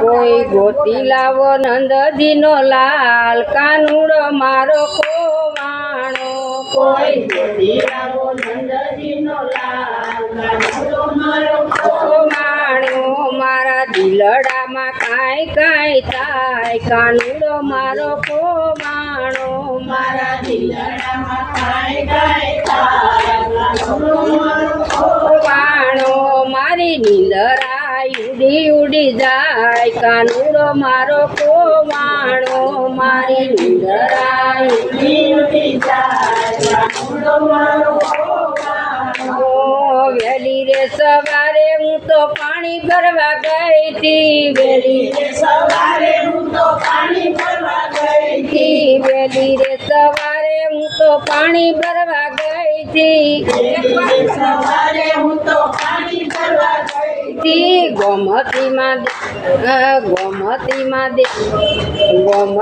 કોઈ ગોતી લાવો નંદજીનો લાલ કાનુડો મારો કોવાણો. કોઈ ગોતી લાવો નંદજીનો લાલ કાનુડો મારા દિલડામાં કાંઈ કાંઈ થાય કાનુડો મારો કોવાણો મારા દિલડામાં કાંઈ કાંઈ થાય કોવાણો મારી નીલરાઈ ઉડી ઉડી જાય કાનુડો મારો કોવાણો મારી નીલરાઈ ઉડી ઉડી જાય કાનુડો મારો કોવાણો વેલી સવારે હું તો પાણી ભરવા ગઈ હતી. વેલી સવારે હું તો પાણી ભરવા ગઈ હતી. વેલી રે સવારે હું તો પાણી ભરવા ગઈ હતી. સવારે હું તો પાણી ભરવા ગઈ હતી. ગોમતીમાં ગોમતીમાં દે ગોમ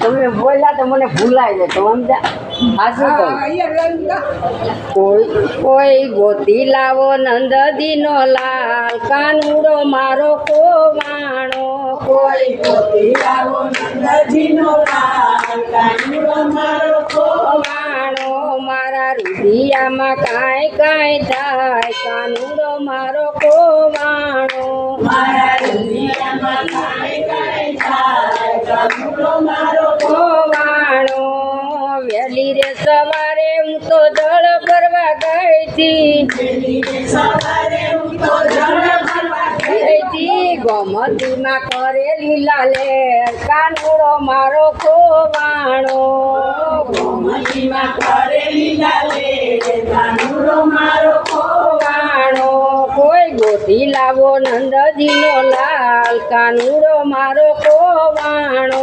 તમે બોલ્યા તો મને ભૂલાઈ તો સમજા કોઈ કોઈ ગોતી લાવો નંદજીનો લાલ કાનુડો મારો કોવાણો. કોઈ ગોતી લાવો નંદજીનો લાલ કાનુડો મારો કોવાણો. મારા રુધિયામાં કાંઈ કાંઈ થાય કાનુડો મારો કોવાણો. મારા રુધિયામાં કાંઈ કાંઈ થાય કાનુડો મારો કોવાણો વેલી રે સવારે હું તો જળ ભરવા ગઈતી હતી. કરે લીલા ગોમતીમાં લાલે, કાનુડો મારો ખોવાણો. ગોમતીમાં લીલા લાલે, કાનુડો મારો ગોતી લાવો નંદજીનો લાલ કાનુડો મારો કોવાણો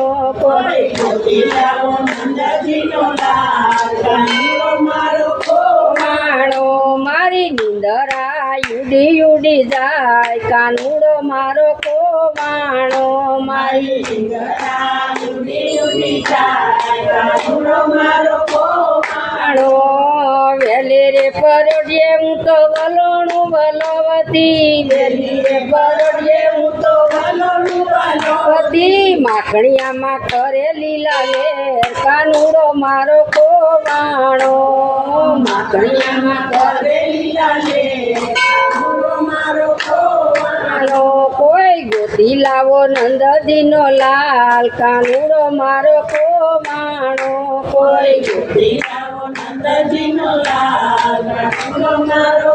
કોવાણો મારો નિંદરા ઉડી ઉડી જાય. કાનુડો મારો કોવાણો મારી નિંદરા ઉડી ઉડી જાય. કાનુડો મારો રે પરોઢીએ હું તો વલોણું વલવતી વેલી રે તો વલોણું વલવતી. માખણિયામાં કરેલી લાલે કાનુડો મારો કોવાણો. માખણિયામાં કરેલી લાલે કોઈ ગોતી લાવો નંદજીનો લાલ, કાનુડો મારો ખોવાણો કોઈ નંદજીનો લાલ મારો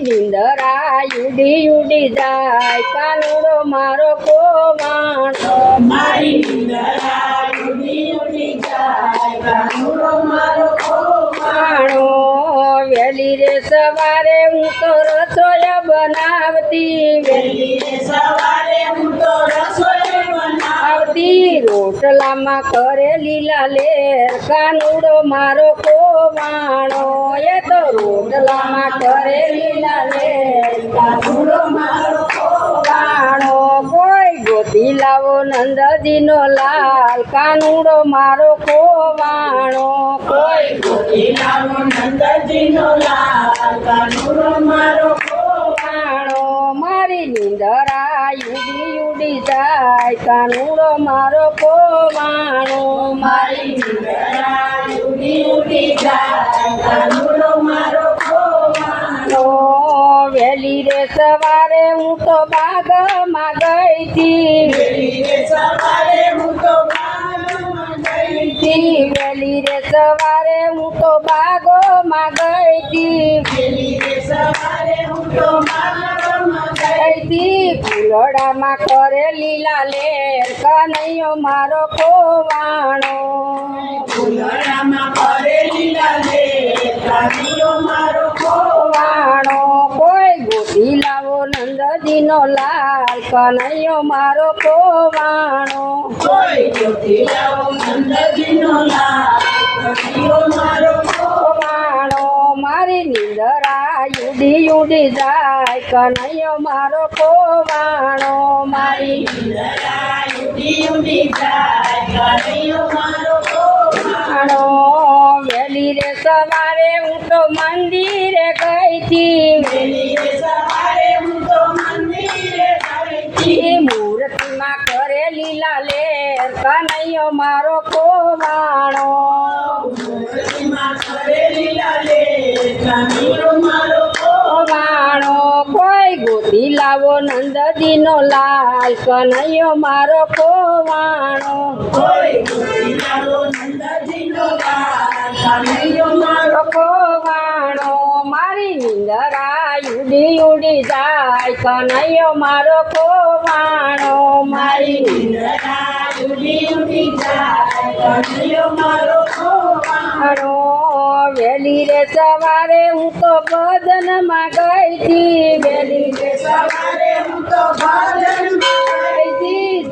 નિંદરા ઉડી ઉડી જાય કાનુડો મારો કોવાણો મારી નિંદરા ઉડી ઉડી જાય કાનુડો મારો કોવાણો વેલી રે સવારે હું તો રસોયા બનાવતી. વેલી રે સવારે બનાવતી કરે લીલા લેર કાનુડો મારો કોવાણો. એ તો રોટલામાં કરે લીલા લેર કાનુડો મારો કોવાણો. કોઈ ગોતી લાવો નંદજીનો લાલ કાનુડો મારો કોવાણો. કોઈ ગોતી લાવો નંદજીનો લાલ કાનુડો મારો મારી નિંદરા ઉડી ઉડી જાય. કાનુડો મારો કોવાણો મારી નિંદરા ઉડી ઉડી જાય. કાનુડો મારો કોવાણો વેલી રે સવારે હું તો બાગમાં ગઈ હતી વેલી રે સવારે હું તો વેલી રે સવારે હું તો બાગોમાં ગઈ હતી વેલી રે સવારે હું તો બાગોમાં ગઈ ફૂલડામાં કરે લીલા લાલેર કનૈયો મારો ખોવાણો. ફૂલડામાં કરેલી લાલેર કનૈયો મારો ખોવાણો. કોઈ ગોતી લાવો નંદજીનો લાલ કનૈયો મારો ખોવાણો. કોઈ ગોતી લાવો નંદજીનો લાલ. નિંદરા ઉડી જાય, કનૈયો મારો કોવાણો મારી. મારો ખોવાણો રે સવારે હું તો મંદિરે ગઈ હતી. મૂર્તિમાં કરે લીલા લેર કનૈયો મારો ગોતી લાવો નંદજીનો લાલ કનૈયો મારો કોવાણો મારો કોવાણો મારી નિંદરા ઉડી ઉડી જાય, કનૈયો મારો કોવાણો મારી નિંદરાણો વેલી રે સવારે હું તો ભજનમાં ગઈ હતી. વેલી રે સવારે હું તો ભજનમાં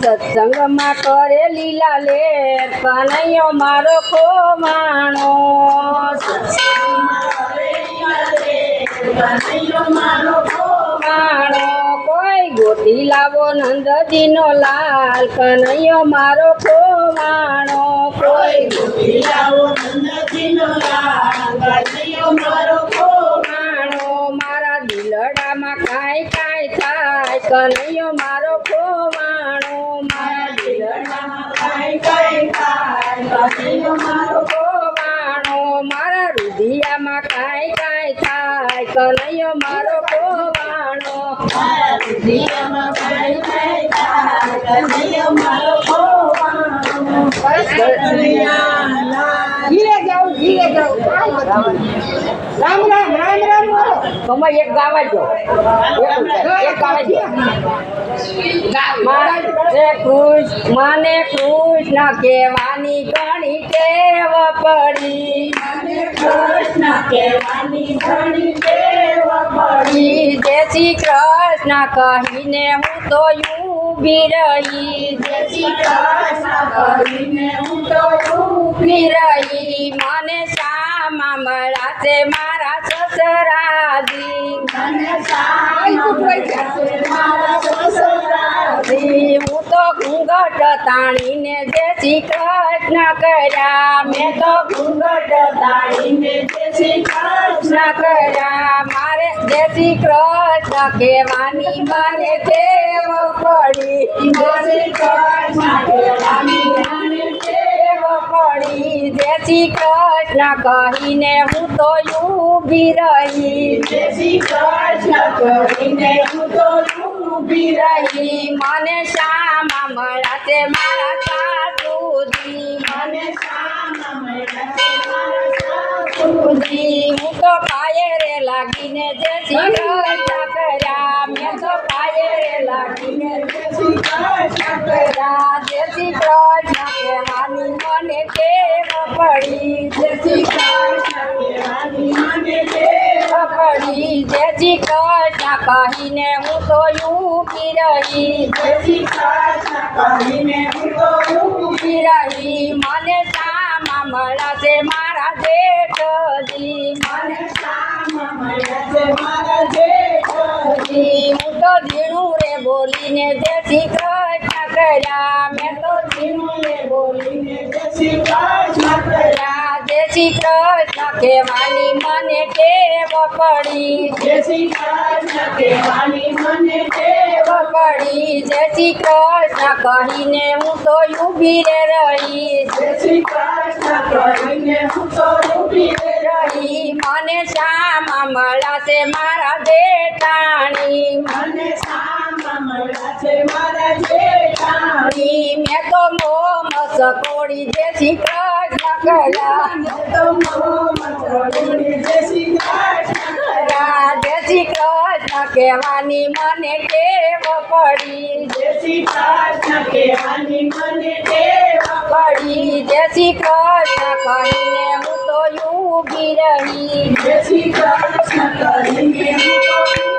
સત્સંગમાં કરે લીલા લે કનૈયો મારો ખોવાણો ખોવાણો કોઈ ગોતી લાવો નંદજીનો લાલ કનૈયો મારો ખોવાણો. કોઈ ખોવાણો. મારા દિલડામાં કાંઈ કાંઈ થાય, કનૈયો મારો ખોવાણો. ધીરે જાઉં ધીરે નથી. રામ રામ રામ રામ બોલો. તમે એક ગાવા જો એક એક ગાવા જો મારે કૃષ્ણ મને કૃષ્ણ કહેવાની ઘણી ટેવ પડી. પડી. જય શ્રી કૃષ્ણ કહીને હું તો ઊભી રહી જય શ્રી કૃષ્ણ ઊભી રહી. મને શામાં મળાશે મારા સસરાજી. તો ઘૂંઘટ તાણીને જય શ્રી કૃષ્ણ કર્યા. મેં તો ઘૂંઘટ તાણીને જય શ્રી કૃષ્ણ કર્યા. મારે જય શ્રી કૃષ્ણ કહેવાની મને ટેવ પડી. જય શ્રી કૃષ્ણ કહેવાની મને ટેવ પડી. જય શ્રી કૃષ્ણ કહીને હું તો ઊભી રહી. જય શ્રી કૃષ્ણ કહીને હું તો ઊભી રહી મને શામાં મળાશે મારા સાસુજી. મને સાસુજી હું તો પાયરે લાગીને જે કૃષ્ણ કર્યા મેં તો પાયરે લાગીને જે શ્રી કર્યા જે શ્રી કૃષ્ણ હાની મને ટેવ પડી જે શ્રી કૃષ્ણ હાની મને ટેવ પડી જે કૃષ્ણ કહીને હું તો ઊભી રહી. જય શ્રી ઊભી રહી. મને શામાં મળશે મારા જેઠજી. મને જી, હું તો ઝીણું રે બોલીને જય શ્રી કૃષ્ણ કર્યા. મેં તો ઝીણું રે બોલીને જય શ્રી કૃષ્ણ કર્યા. જય શ્રી કૃષ્ણ કહેવાની મને ટેવ પડી. જય શ્રી કૃષ્ણ કેવાની મને ટેવ પડી. જય શ્રી કૃષ્ણ કહીને હું તો ઊભી રે રહી. જય શ્રી કૃષ્ણ કહીને હું તો ઊભી રે રહી. મને શામાં મળાશે મારા બેટાણી મને જેઠાણી મેં તો મેં તો મોમ સકોડી જય શ્રી કૃષ્ણ. કર્યા જય શ્રી કૃષ્ણ કહેવાની મને ટેવ પડી જય શ્રી કૃષ્ણ પડી જય શ્રી કૃષ્ણ કહીને હું તો ઊભી રહી જય શ્રી કૃષ્ણ કહીને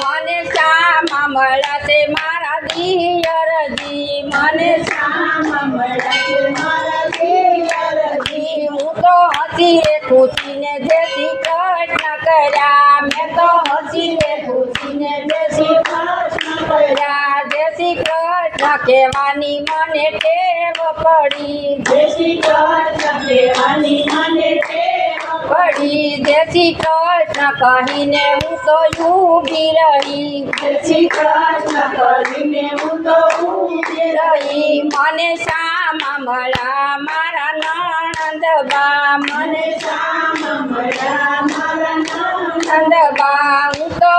મને શામા મળતે મારા દિયરજી મને શામા મળતે મારા દિયરજી હું તો હસીને ખુશીને જય શ્રી કૃષ્ણ કર્યા. મેં તો હસીને ખુશીને જય શ્રી કૃષ્ણ કર્યા. શ્રી કૃષ્ણ કૃષ્ણ કહેવાની મને ટેવ પડી. શ્રી કૃષ્ણ કહેવાની મને ટેવ પડી. જય શ્રી કૃષ્ણ કહીને હું તો ઊભી રહી. શ્રી કૃષ્ણ કરીને હું તો ઊભી રહી. મને શામા મળા મારા નણંદબા મને મને શામ મળ્યા મારા નામ નંદબા હું તો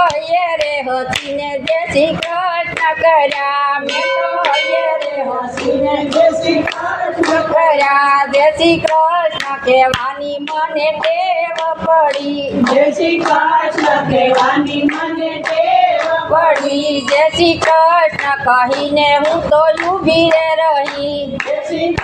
રે હસીને જે શ્રી કૃષ્ણ કર્યા. મેં તો રે હસીને જે શ્રી કૃષ્ણ કર્યા જે શ્રી કૃષ્ણ કહેવાની મને ટેવ પડી. જય શ્રી કૃષ્ણ કહેવાની મને ટેવ પડી. જય શ્રી કૃષ્ણ કહીને હું તો ઊભી રહી.